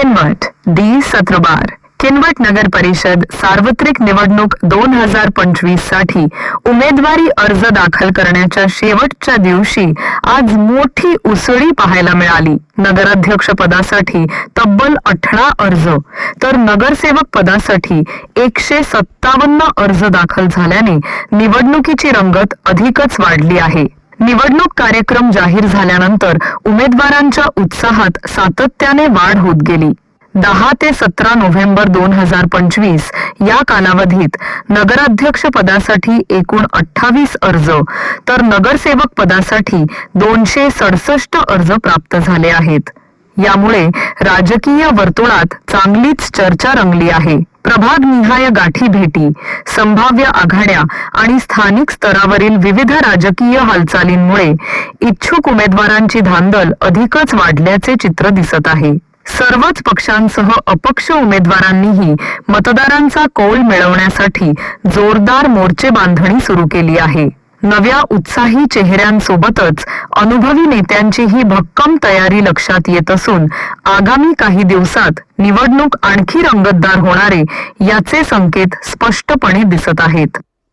किनवट दी सत्रबार किनवट नगर परिषद सार्वत्रिक निवडणूक दोन हजार पंचवीससाठी उमेदवारी अर्ज दाखल करण्याच्या शेवटच्या दिवशी आज मोठी उसळी पाहायला मिळाली. नगराध्यक्ष पदासाठी तब्बल अठरा अर्ज तर नगरसेवक पदासाठी एकशे सत्तावन्न अर्ज दाखल झाल्याने निवडणुकीची रंगत अधिकच वाढली आहे. निवडणूक कार्यक्रम जाहीर झाल्यानंतर उमेदवारांच्या उत्साहात सातत्याने वाढ होत गेली. दहा ते सतरा नोव्हेंबर दोन हजार पंचवीस या कालावधीत नगराध्यक्ष पदासाठी एकूण अठ्ठावीस अर्ज तर नगरसेवक पदासाठी दोनशे सडसष्ट अर्ज प्राप्त झाले आहेत. यामुळे राजकीय वर्तुळात चांगलीच चर्चा रंगली आहे. प्रभाग निहाय गाठी भेटी संभाव्य आघाड्या आणि स्थानिक स्तरावरील विविध राजकीय हालचालींमुळे इच्छुक उमेदवारांची धांदल अधिकच वाढल्याचे चित्र दिसत आहे. सर्वच पक्षांसह अपक्ष उमेदवारांनीही मतदारांचा कौल मिळवण्यासाठी जोरदार मोर्चे बांधणी सुरू केली आहे. नव्या उत्साही चेहऱ्यांसोबतच अनुभवी नेत्यांचीही भक्कम तयारी लक्षात येत असून आगामी काही दिवसात निवडणूक आणखी रंगतदार होणारे याचे संकेत स्पष्टपणे दिसत आहेत.